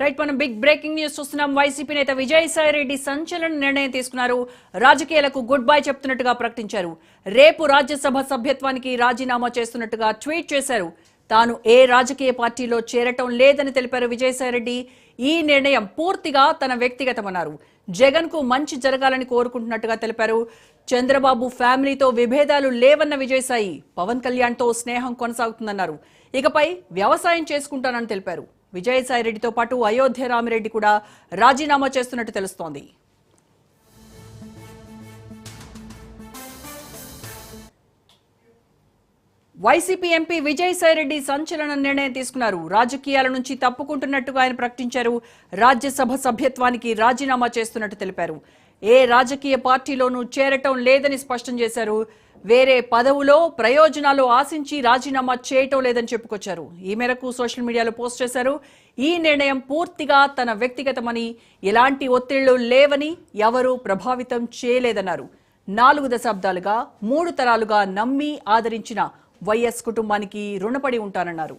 Right మనం big breaking news చూస్తున్నాం. YCP నేత విజయసాయి రెడ్డి సంచలన నిర్ణయం తీసుకున్నారు. రాజకీయాలకు గుడ్ బై చెప్తున్నట్టుగా ప్రకటించారు. రేపు రాజ్యసభ సభ్యత్వానికి రాజీనామా చేస్తున్నట్టుగా ట్వీట్ చేశారు. తాను ఏ రాజకీయ పార్టీలో చేరటం లేదని తెలిపారు విజయసాయి రెడ్డి. ఈ నిర్ణయం పూర్తిగా తన వ్యక్తిగతమన్నారు. జగన్కు మంచి జరగాలని కోరుకుంటున్నట్టుగా తెలిపారు. చంద్రబాబు ఫ్యామిలీతో విభేదాలు లేవన్న విజయసాయి పవన్ కళ్యాణ్తో స్నేహం కొనసాగుతుందన్నారు. ఇకపై వ్యవసాయం చేసుకుంటానని తెలిపారు. విజయసాయి రెడ్డితో పాటు అయోధ్య రామిరెడ్డి కూడా రాజీనామా చేస్తున్నట్టు తెలుస్తోంది. వైసీపీ ఎంపీ విజయసాయి రెడ్డి సంచలన నిర్ణయం తీసుకున్నారు. రాజకీయాల నుంచి తప్పుకుంటున్నట్టుగా ఆయన ప్రకటించారు. రాజ్యసభ సభ్యత్వానికి రాజీనామా చేస్తున్నట్టు తెలిపారు. ఏ రాజకీయ పార్టీలోనూ చేరటం లేదని స్పష్టం చేశారు. వేరే పదవులో ప్రయోజనాలు ఆశించి రాజీనామా చేయటం లేదని చెప్పుకొచ్చారు. ఈ మేరకు సోషల్ మీడియాలో పోస్ట్ చేశారు. ఈ నిర్ణయం పూర్తిగా తన వ్యక్తిగతమని ఎలాంటి ఒత్తిళ్ళు లేవని ఎవరూ ప్రభావితం చేయలేదన్నారు. నాలుగు దశాబ్దాలుగా మూడు తరాలుగా నమ్మి ఆదరించిన వైఎస్ కుటుంబానికి రుణపడి ఉంటానన్నారు.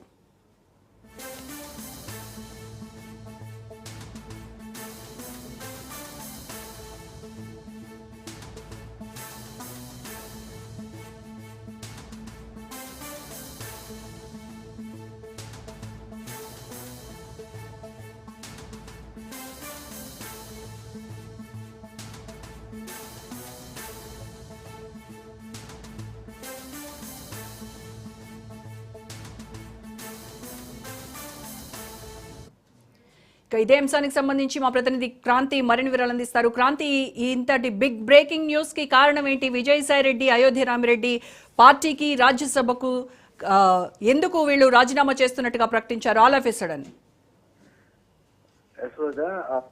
ఇదే అంశానికి సంబంధించి మా ప్రతినిధి క్రాంతి మరిన్ని వివరాలు అందిస్తారు. క్రాంతి ఈ ఇంతటి బిగ్ బ్రేకింగ్ న్యూస్కి కారణం ఏంటి? విజయసాయి రెడ్డి అయోధ్య రామిరెడ్డి పార్టీకి రాజ్యసభకు ఆ, ఎందుకు వీళ్ళు రాజీనామా చేస్తున్నట్టుగా ప్రకటించారు? All of sudden. యశోద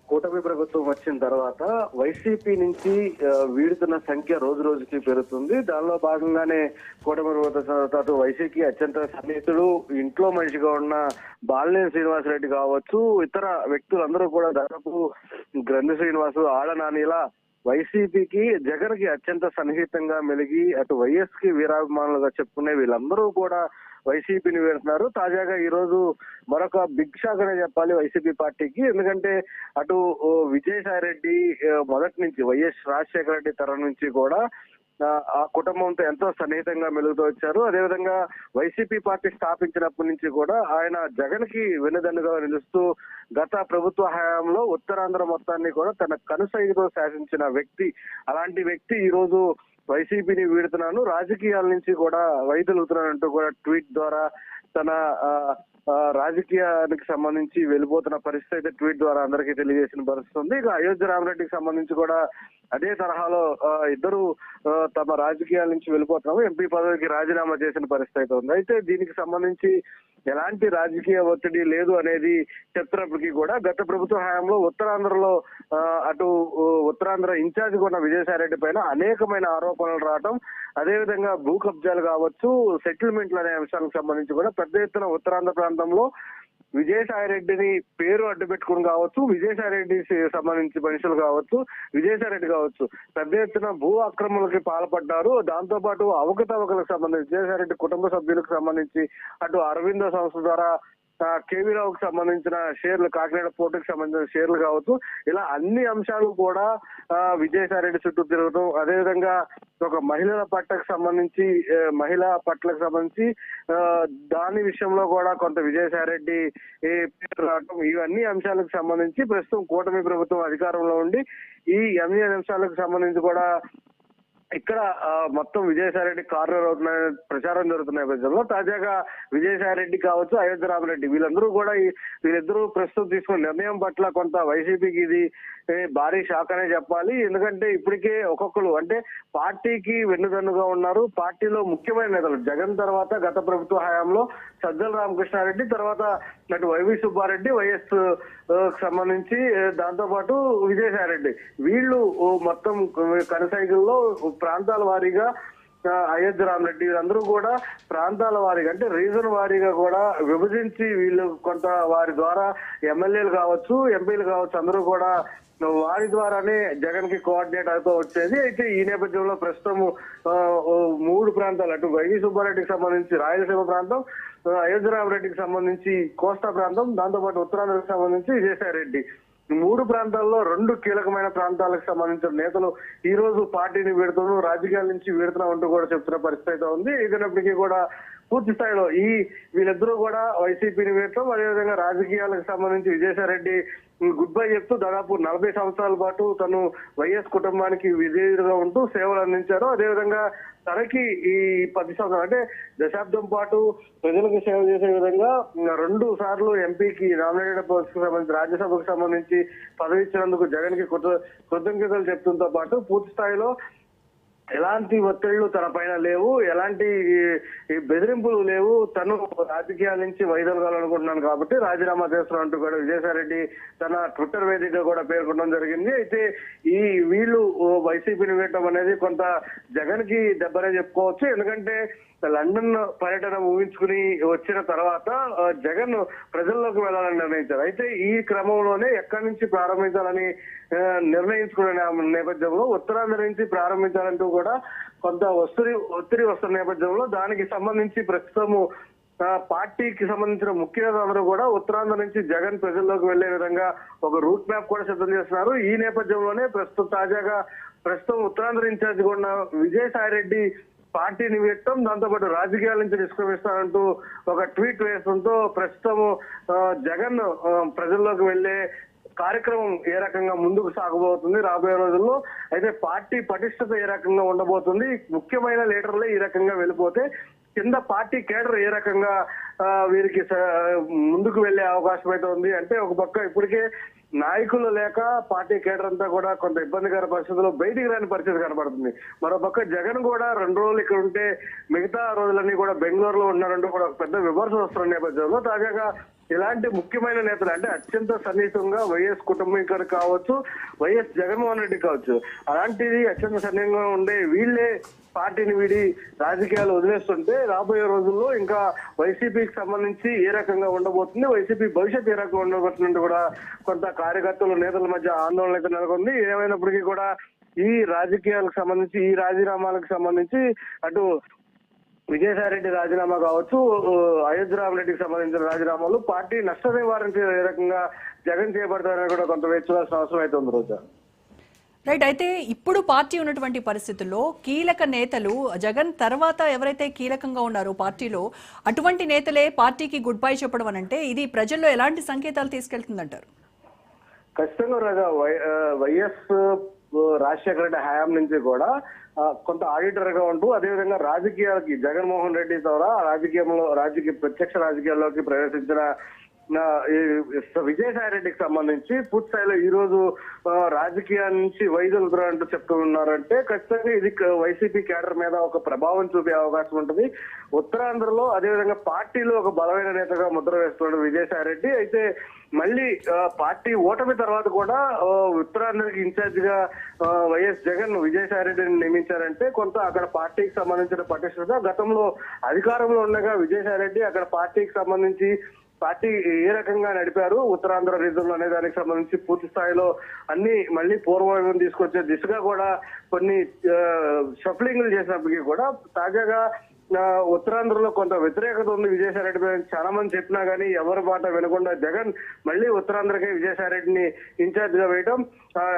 కూటమి ప్రభుత్వం వచ్చిన తర్వాత వైసీపీ నుంచి వీడుతున్న సంఖ్య రోజు రోజుకి పెరుగుతుంది. దానిలో భాగంగానే కూటమి ప్రభుత్వం వైసీపీ అత్యంత సన్నిహితుడు ఇంట్లో మనిషిగా ఉన్న బాలినేని శ్రీనివాసరెడ్డి కావచ్చు ఇతర వ్యక్తులందరూ కూడా దాదాపు గ్రంథి శ్రీనివాసు ఆడ నాని ఇలా వైసీపీకి జగన్కి అత్యంత సన్నిహితంగా మెలిగి అటు వైఎస్కి వీరాభిమానులుగా చెప్పుకునే వీళ్ళందరూ కూడా వైసీపీని వెళ్తున్నారు తాజాగా ఈ రోజు మరొక బిగ్ షాక్ అనే చెప్పాలి వైసీపీ పార్టీకి. ఎందుకంటే అటు విజయసాయి రెడ్డి మొదటి నుంచి వైఎస్ రాజశేఖర రెడ్డి తరం నుంచి కూడా ఆ, కుటుంబంతో ఎంతో సన్నిహితంగా మెలుగుతూ వచ్చారు. అదేవిధంగా వైసీపీ పార్టీ స్థాపించినప్పటి నుంచి కూడా ఆయన జగన్కి వెన్నుదన్నుగా నిలుస్తూ గత ప్రభుత్వ హయాంలో ఉత్తరాంధ్ర మొత్తాన్ని కూడా తన కనుసైతో శాసించిన వ్యక్తి అలాంటి వ్యక్తి ఈ రోజు వైసీపీని వీడుతున్నాను. రాజకీయాల నుంచి కూడా వైదొలుగుతున్నానంటూ కూడా ట్వీట్ ద్వారా తన రాజకీయానికి సంబంధించి వెళ్ళిపోతున్న పరిస్థితి అయితే ట్వీట్ ద్వారా అందరికీ తెలియజేసిన పరిస్థితి ఉంది. ఇక అయోధ్య రామరెడ్డికి సంబంధించి కూడా అదే తరహాలో ఇద్దరు తమ రాజకీయాల నుంచి వెళ్ళిపోతున్నాము. ఎంపీ పదవికి రాజీనామా చేసిన పరిస్థితి అయితే ఉంది. అయితే దీనికి సంబంధించి ఎలాంటి రాజకీయ ఒత్తిడి లేదు అనేది చెప్తున్నప్పటికీ కూడా గత ప్రభుత్వ హయాంలో ఉత్తరాంధ్రలో అటు ఉత్తరాంధ్ర ఇన్ఛార్జ్ ఉన్న విజయసాయిరెడ్డి పైన అనేకమైన ఆరోపణలు రావడం అదేవిధంగా భూ కబ్జాలు కావచ్చు సెటిల్మెంట్లు అనే అంశాలకు సంబంధించి కూడా పెద్ద ఎత్తున ఉత్తరాంధ్ర ప్రాంతంలో విజయసాయి రెడ్డిని పేరు అడ్డు పెట్టుకుని కావచ్చు విజయసాయి రెడ్డి సంబంధించి మనుషులు కావచ్చు విజయసాయి రెడ్డి కావచ్చు. పెద్ద ఎత్తున భూ ఆక్రమణలకి పాల్పడ్డారు. దాంతో పాటు అవకతవకలకు సంబంధించి విజయసాయి రెడ్డి కుటుంబ సభ్యులకు సంబంధించి అటు అరవింద సంస్థ ద్వారా ఆ, సంబంధించిన షేర్లు కాకినాడ పోర్టుకు సంబంధించిన షేర్లు కావచ్చు. ఇలా అన్ని అంశాలు కూడా విజయసాయిరెడ్డి చుట్టూ తిరగటం అదేవిధంగా ఒక మహిళల పట్టకు సంబంధించి మహిళా పట్లకు సంబంధించి దాని విషయంలో కూడా కొంత విజయసాయిరెడ్డి పేరు రావడం ఇవన్నీ అంశాలకు సంబంధించి ప్రస్తుతం కూటమి ప్రభుత్వం అధికారంలో ఉండి ఈ అన్ని అంశాలకు సంబంధించి కూడా ఇక్కడ ఆ, మొత్తం విజయసాయి రెడ్డి కార్నర్ అవుతున్నాయి ప్రచారం జరుగుతున్న నేపథ్యంలో తాజాగా విజయసాయి రెడ్డి కావచ్చు అయోధ్య రామరెడ్డి వీళ్ళందరూ కూడా వీళ్ళిద్దరూ ప్రస్తుతం తీసుకున్న నిర్ణయం పట్ల కొంత వైసీపీకి ఇది భారీ షాక్ అనే చెప్పాలి. ఎందుకంటే ఇప్పటికే ఒక్కొక్కరు అంటే పార్టీకి వెన్నుదన్నుగా ఉన్నారు. పార్టీలో ముఖ్యమైన నేతలు జగన్ తర్వాత గత ప్రభుత్వ హయాంలో సజ్జల రామకృష్ణారెడ్డి తర్వాత అటు వైవి సుబ్బారెడ్డి వైఎస్ సంబంధించి దాంతోపాటు దాంతో పాటు రెడ్డి వీళ్ళు మొత్తం కనసైకిల్లో ప్రాంతాల వారీగా అయోధ్య రామరెడ్డి వీళ్ళందరూ కూడా ప్రాంతాల వారీగా అంటే రీజన్ వారీగా కూడా విభజించి వీళ్ళు కొంత వారి ద్వారా ఎమ్మెల్యేలు కావచ్చు ఎంపీలు కావచ్చు అందరూ కూడా వారి ద్వారానే జగన్కి కోఆర్డినేట్ అవుతూ వచ్చేది. అయితే ఈ నేపథ్యంలో ప్రస్తుతం మూడు ప్రాంతాలు అటు వైవి సుబ్బారెడ్డికి సంబంధించి రాయలసీమ ప్రాంతం అయోధ్యరామరెడ్డికి సంబంధించి కోస్తా ప్రాంతం దాంతోపాటు ఉత్తరాంధ్రకు సంబంధించి విజయసాయిరెడ్డి. మూడు ప్రాంతాల్లో రెండు కీలకమైన ప్రాంతాలకు సంబంధించిన నేతలు ఈ రోజు పార్టీని వీడుతూ రాజకీయాల నుంచి వీడుతున్నాం అంటూ కూడా చెప్తున్న పరిస్థితి అయితే ఉంది. ఏదైనప్పటికీ కూడా పూర్తి స్థాయిలో ఈ వీళ్ళిద్దరూ కూడా వైసీపీని వేయటం అదేవిధంగా రాజకీయాలకు సంబంధించి విజయసాయిరెడ్డి గుడ్ బై చెప్తూ దాదాపు నలభై సంవత్సరాల పాటు తను వైఎస్ కుటుంబానికి విజయుడిగా ఉంటూ సేవలు అందించారు. అదేవిధంగా తనకి ఈ పది సంవత్సరాలు అంటే దశాబ్దం పాటు ప్రజలకు సేవ చేసే విధంగా రెండు సార్లు ఎంపీకి నామినేటెడ్ సంబంధించి రాజ్యసభకు సంబంధించి పదవి ఇచ్చినందుకు జగన్కి కృతజ్ఞతలు చెప్తుంతో పాటు పూర్తి స్థాయిలో ఎలాంటి ఒత్తిళ్ళు తన పైన లేవు ఎలాంటి ఈ- బెదిరింపులు లేవు. తను రాజకీయాల నుంచి వైదొలగాలనుకుంటున్నాను కాబట్టి రాజీనామా చేస్తున్నట్టు కూడా విజయసాయిరెడ్డి తన ట్విట్టర్ వేదిక కూడా పేర్కొనడం జరిగింది. అయితే ఈ వీళ్ళు వైసీపీని వేయటం అనేది కొంత జగన్కి దెబ్బనే చెప్పుకోవచ్చు. ఎందుకంటే లండన్ పర్యటన ముగించుకుని వచ్చిన తర్వాత జగన్ ప్రజల్లోకి వెళ్ళాలని నిర్ణయించారు. అయితే ఈ క్రమంలోనే ఎక్కడి నుంచి ప్రారంభించాలని నిర్ణయించుకునే నేపథ్యంలో ఉత్తరాంధ్ర నుంచి ప్రారంభించాలంటూ కూడా కొంత ఒత్తిడి ఒత్తిడి వస్తున్న నేపథ్యంలో దానికి సంబంధించి ప్రస్తుతము పార్టీకి సంబంధించిన ముఖ్య నేతలందరూ కూడా ఉత్తరాంధ్ర నుంచి జగన్ ప్రజల్లోకి వెళ్ళే విధంగా ఒక రూట్ మ్యాప్ కూడా సిద్ధం చేస్తున్నారు. ఈ నేపథ్యంలోనే ప్రస్తుతం తాజాగా ప్రస్తుతం ఉత్తరాంధ్ర ఇన్ఛార్జ్ ఉన్న విజయసాయి రెడ్డి పార్టీని దాంతో దాంతోపాటు రాజకీయాల నుంచి నిష్క్రమిస్తానంటూ ఒక ట్వీట్ వేస్తుంటూ ప్రస్తుతం జగన్ ప్రజల్లోకి వెళ్ళే కార్యక్రమం ఏ రకంగా ముందుకు సాగబోతుంది రాబోయే రోజుల్లో అయితే పార్టీ పటిష్టత ఏ రకంగా ఉండబోతుంది ముఖ్యమైన లీడర్లే ఈ రకంగా వెళ్ళిపోతే కింద పార్టీ కేడర్ ఏ రకంగా వీరికి ముందుకు వెళ్ళే అవకాశం అయితే ఉంది అంటే ఒక పక్క ఇప్పటికే నాయకులు లేక పార్టీ కేడర్ అంతా కూడా కొంత ఇబ్బందికర పరిస్థితుల్లో బయటికి రాని పరిస్థితి కనబడుతుంది. మరోపక్క జగన్ కూడా రెండు రోజులు ఇక్కడ ఉంటే మిగతా రోజులన్నీ కూడా బెంగళూరులో ఉన్నారంటూ కూడా ఒక పెద్ద విమర్శ వస్తున్న నేపథ్యంలో తాజాగా ఇలాంటి ముఖ్యమైన నేతలు అంటే అత్యంత సన్నిహితంగా వైఎస్ కుటుంబీకర్ కావచ్చు వైఎస్ జగన్మోహన్ రెడ్డి కావచ్చు. అలాంటిది అత్యంత సన్నిహితంగా ఉండే వీళ్ళే పార్టీని వీడి రాజకీయాలు వదిలేస్తుంటే రాబోయే రోజుల్లో ఇంకా వైసీపీకి సంబంధించి ఏ రకంగా ఉండబోతుంది వైసీపీ భవిష్యత్ ఏ రకంగా ఉండబోతుంది కూడా కొంత కార్యకర్తలు నేతల మధ్య ఆందోళన అయితే నెలకొంది. ఏమైనప్పటికీ కూడా ఈ రాజకీయాలకు సంబంధించి ఈ రాజీనామాలకు సంబంధించి అటు విజయసాయి రెడ్డి రాజీనామా కావచ్చు అయోధ్యరామ్ రెడ్డికి సంబంధించిన రాజీనామాలు పార్టీ నష్ట నివారణ ఏ రకంగా జగన్ చేపడతారని కూడా కొంత వేచి చూడాల్సిన అవసరం అయితే ఉంది రోజా. రైట్ అయితే ఇప్పుడు పార్టీ ఉన్నటువంటి పరిస్థితుల్లో కీలక నేతలు జగన్ తర్వాత ఎవరైతే కీలకంగా ఉన్నారో పార్టీలో అటువంటి నేతలే పార్టీకి గుడ్ బై చెప్పడం అని అంటే ఇది ప్రజల్లో ఎలాంటి సంకేతాలు తీసుకెళ్తుందంటారు? ఖచ్చితంగా రాజా వైఎస్ రాజశేఖర రెడ్డి హయాం నుంచి కూడా కొంత ఆడిటర్గా ఉంటూ అదేవిధంగా రాజకీయాలకి జగన్మోహన్ రెడ్డి ద్వారా రాజకీయంలో రాజకీయ ప్రత్యక్ష రాజకీయాల్లోకి ప్రవేశించిన విజయసాయి రెడ్డికి సంబంధించి పూర్తి స్థాయిలో ఈ రోజు ఆ, రాజకీయాల నుంచి వైదొలుగుతారంటూ చెప్తూ ఉన్నారంటే ఖచ్చితంగా ఇది వైసీపీ కేడర్ మీద ఒక ప్రభావం చూపే అవకాశం ఉంటుంది. ఉత్తరాంధ్రలో అదేవిధంగా పార్టీలో ఒక బలమైన నేతగా ముద్ర వేస్తున్నాడు విజయసాయి రెడ్డి. అయితే మళ్ళీ పార్టీ ఓటమి తర్వాత కూడా ఉత్తరాంధ్రకి ఇన్ఛార్జ్గా వైఎస్ జగన్ విజయసాయి రెడ్డిని నియమించారంటే కొంత అక్కడ పార్టీకి సంబంధించిన పటిష్టత గతంలో అధికారంలో ఉండగా విజయసాయి రెడ్డి అక్కడ పార్టీకి సంబంధించి పార్టీ ఏ రకంగా నడిపారు? ఉత్తరాంధ్ర రీజన్ అనే దానికి సంబంధించి పూర్తి స్థాయిలో అన్ని మళ్ళీ పూర్వం తీసుకొచ్చే దిశగా కూడా కొన్ని షఫ్లింగ్లు చేసినప్పటికీ కూడా తాజాగా ఉత్తరాంధ్రలో కొంత వ్యతిరేకత ఉంది విజయసాయిరెడ్డి మీద చాలా మంది చెప్పినా కానీ ఎవరి మాట వినకుండా జగన్ మళ్ళీ ఉత్తరాంధ్రకే విజయసాయిరెడ్డిని ఇన్ఛార్జ్గా వేయడం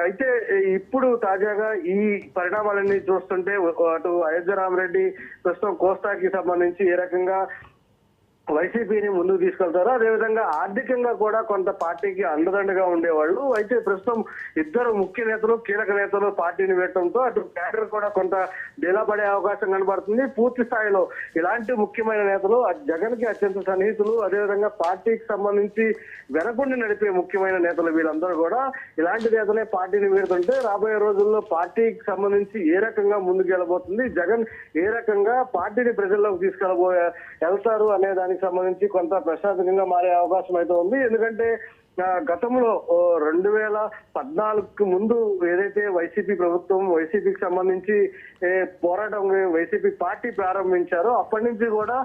అయితే ఇప్పుడు తాజాగా ఈ పరిణామాలన్నీ చూస్తుంటే అటు అయోధ్య రామరెడ్డి ప్రస్తుతం కోస్తాకి సంబంధించి ఏ రకంగా వైసీపీని ముందుకు తీసుకెళ్తారు అదేవిధంగా ఆర్థికంగా కూడా కొంత పార్టీకి అండదండగా ఉండేవాళ్ళు. అయితే ప్రస్తుతం ఇద్దరు ముఖ్య నేతలు కీలక నేతలు పార్టీని పెట్టడంతో అటు క్యాడర్ కూడా కొంత డీలా పడే అవకాశం కనబడుతుంది. పూర్తి స్థాయిలో ఇలాంటి ముఖ్యమైన నేతలు జగన్కి అత్యంత సన్నిహితులు అదేవిధంగా పార్టీకి సంబంధించి వెనకుండి నడిపే ముఖ్యమైన నేతలు వీళ్ళందరూ కూడా ఇలాంటి నేతలే పార్టీని వీడుతుంటే రాబోయే రోజుల్లో పార్టీకి సంబంధించి ఏ రకంగా ముందుకు వెళ్ళబోతుంది జగన్ ఏ రకంగా పార్టీని ప్రజల్లోకి తీసుకెళ్ళబోయే వెళ్తారు అనే దానికి సంబంధించి కొంత ప్రశాంతంగా మారే అవకాశం అయితే ఉంది. ఎందుకంటే గతంలో రెండు వేల పద్నాలుగుకి ముందు ఏదైతే వైసీపీ ప్రభుత్వం వైసీపీకి సంబంధించి పోరాటం వైసీపీ పార్టీ ప్రారంభించారో అప్పటి నుంచి కూడా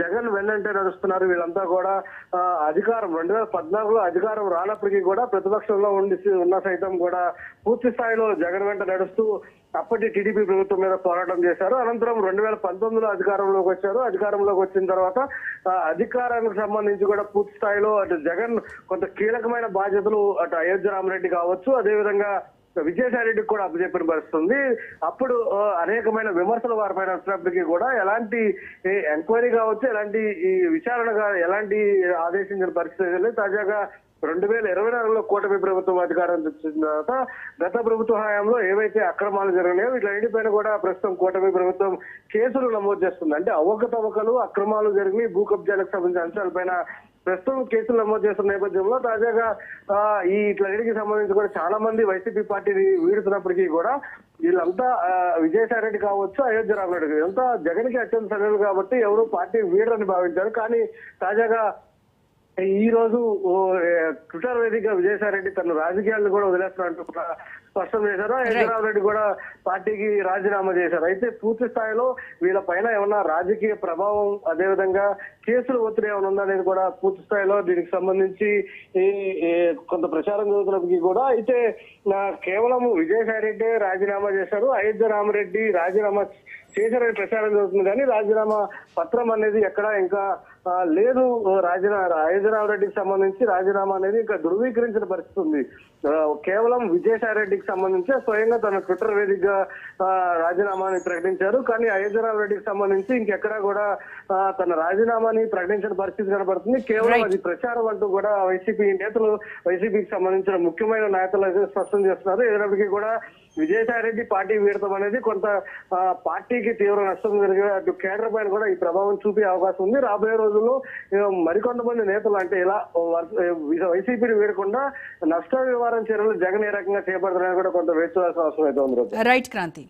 జగన్ వెన్నంటే నడుస్తున్నారు. వీళ్ళంతా కూడా అధికారం రెండు వేల పద్నాలుగులో అధికారం రానప్పటికీ కూడా ప్రతిపక్షంలో ఉండి ఉన్న సైతం కూడా పూర్తి స్థాయిలో జగన్ వెంట నడుస్తూ అప్పటి టీడీపీ ప్రభుత్వం మీద పోరాటం చేశారు. అనంతరం రెండు వేల పంతొమ్మిదిలో అధికారంలోకి వచ్చారు. అధికారంలోకి వచ్చిన తర్వాత అధికారానికి సంబంధించి కూడా పూర్తి స్థాయిలో అటు జగన్ కొంత కీలకమైన బాధ్యతలు అటు అయోధ్య రామరెడ్డి కావచ్చు అదేవిధంగా విజయసాయిరెడ్డికి కూడా అప్పచెప్పిన పరిస్థితుంది అప్పుడు అనేకమైన విమర్శలు వారిపైన వచ్చినప్పటికీ కూడా ఎలాంటి ఎంక్వైరీ కావచ్చు ఎలాంటి ఈ విచారణగా ఎలాంటి ఆదేశించిన పరిస్థితి లేదు. తాజాగా రెండు వేల ఇరవై నాలుగులో కూటమి ప్రభుత్వం అధికారం తెచ్చిన తర్వాత గత ప్రభుత్వ హయాంలో ఏవైతే అక్రమాలు జరిగినాయో వీటిపైన కూడా ప్రస్తుతం కూటమి ప్రభుత్వం కేసులు నమోదు చేస్తుంది. అంటే అవకతవకలు అక్రమాలు జరిగినాయి భూ కబ్జాలకు సంబంధించిన అంశాలపైన ప్రస్తుతం కేసులు నమోదు చేస్తున్న నేపథ్యంలో తాజాగా ఈ ఇట్లన్నిటికి సంబంధించి కూడా చాలా మంది వైసీపీ పార్టీని వీడుతున్నప్పటికీ కూడా వీళ్ళంతా విజయసాయి రెడ్డి కావచ్చు అయోధ్య రామరెడ్డి ఇదంతా జగన్కి అత్యంత సరైనది కాబట్టి ఎవరు పార్టీ వీడరని భావించారు. కానీ తాజాగా ఈ రోజు ట్విట్టర్ వేదిక విజయసాయి రెడ్డి తన రాజకీయాలను కూడా వదిలేస్తున్నట్టు కూడా స్పష్టం చేశారు. హైదరాబాద్ రెడ్డి కూడా పార్టీకి రాజీనామా చేశారు. అయితే పూర్తి స్థాయిలో వీళ్ళ పైన ఏమన్నా రాజకీయ ప్రభావం అదేవిధంగా కేసులు ఒత్తిడి ఏమైనా ఉందనేది కూడా పూర్తి స్థాయిలో దీనికి సంబంధించి కొంత ప్రచారం జరుగుతున్నప్పటికీ కూడా అయితే నా కేవలం విజయసాయి రెడ్డి రాజీనామా చేశారు. అయోధ్య రామరెడ్డి రాజీనామా చేశారని ప్రచారం జరుగుతుంది. కానీ రాజీనామా పత్రం అనేది ఎక్కడ ఇంకా లేదు రాజీనామా అయోధ్యరావు రెడ్డికి సంబంధించి రాజీనామా అనేది ఇంకా ధృవీకరించిన పరిస్థితి ఉంది. కేవలం విజయసాయి రెడ్డికి సంబంధించి స్వయంగా తన ట్విట్టర్ వేదికగా రాజీనామాని ప్రకటించారు. కానీ అయోధ్యరావు రెడ్డికి సంబంధించి ఇంకెక్కడా కూడా తన రాజీనామాని ప్రకటించిన పరిస్థితి కనబడుతుంది. కేవలం. అది ప్రచారం అంటూ కూడా వైసీపీ నేతలు వైసీపీకి సంబంధించిన ముఖ్యమైన నేతలు అయితే స్పష్టం చేస్తున్నారు. ఏదైనప్పటికీ కూడా విజయసాయిరెడ్డి పార్టీ వీడటం అనేది కొంత పార్టీకి తీవ్ర నష్టం జరిగే అటు పైన కూడా ఈ ప్రభావం చూపే అవకాశం ఉంది. రాబోయే రోజుల్లో మరికొంతమంది నేతలు అంటే ఇలా వైసీపీని వీడకుండా నష్ట నివారణ చర్యలు జగన్ ఏ రకంగా చేపడుతున్నారని కూడా కొంత వేచి చూడాల్సిన అవసరం అయితే ఉంది రైట్ క్రాంతి.